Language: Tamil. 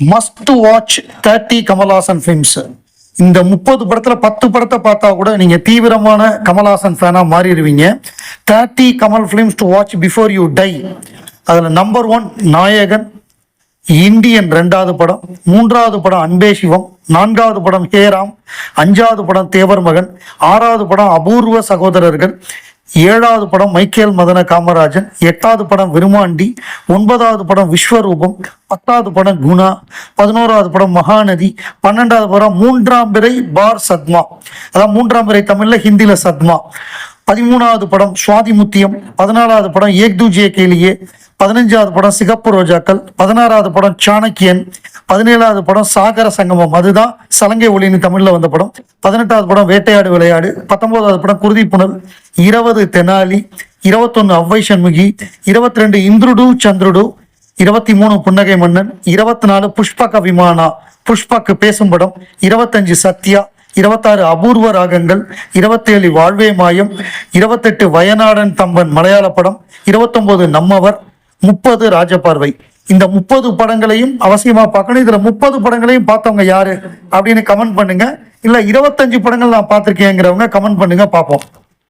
Must watch thirty Kamal Haasan films இந்த முப்பது படத்துல பத்து படத்தை பார்த்தா கூட நீங்க தீவிரமான கமல்ஹாசன் ஃபேனா மாறிடுவீங்க. Thirty Kamal films to watch before you die அதுல நம்பர் ஒன் நாயகன் இந்தியன் ரெண்டாவது படம் மூன்றாவது படம் அன்பே சிவம் நான்காவது படம் ஹேராம் அஞ்சாவது படம் தேவர் மகன் ஆறாவது படம் அபூர்வ சகோதரர்கள் ஏழாவது படம் மைக்கேல் மதன காமராஜன் எட்டாவது படம் விருமாண்டி ஒன்பதாவது படம் விஸ்வரூபம் பத்தாவது படம் குணா பதினோராவது படம் மகாநதி பன்னெண்டாவது படம் மூன்றாம் பிறை பார் சத்மா. அதான் மூன்றாம் பிறை தமிழில் ஹிந்தியில் சத்மா. பதிமூணாவது படம் சுவாதி முத்தியம் பதினாலாவது படம் ஏக் தூஜே கேலியே பதினஞ்சாவது படம் சிகப்பு ரோஜாக்கள் பதினாறாவது படம் சாணக்கியன் பதினேழாவது படம் சாகர சங்கமம். அதுதான் சலங்கை ஒளின்னு தமிழில் வந்த படம். பதினெட்டாவது படம் வேட்டையாடு விளையாடு பத்தொன்பதாவது படம் குருதி புனல் இருபது தெனாலி இருபத்தொன்னு அவ்வை சண்முகி இருபத்தி ரெண்டு இந்திருடு சந்திருடு இருபத்தி மூணு புன்னகை மன்னன் இருபத்தி நாலு புஷ்பக விமானா புஷ்பக்கு பேசும் படம் இருபத்தஞ்சு சத்யா இருபத்தாறு அபூர்வ ராகங்கள் இருபத்தேழு வாழ்வே மாயம் இருபத்தெட்டு வயநாடன் தம்பன் மலையாள படம் இருபத்தொன்பது நம்மவர் முப்பது ராஜபார்வை. இந்த முப்பது படங்களையும் அவசியமா பார்க்கணும். இதுல முப்பது படங்களையும் பார்த்தவங்க யாரு? அப்படின்னு கமெண்ட் பண்ணுங்க. இல்ல இருபத்தஞ்சு படங்கள் நான் பார்த்துருக்கேங்கிறவங்க கமெண்ட் பண்ணுங்க பார்ப்போம்.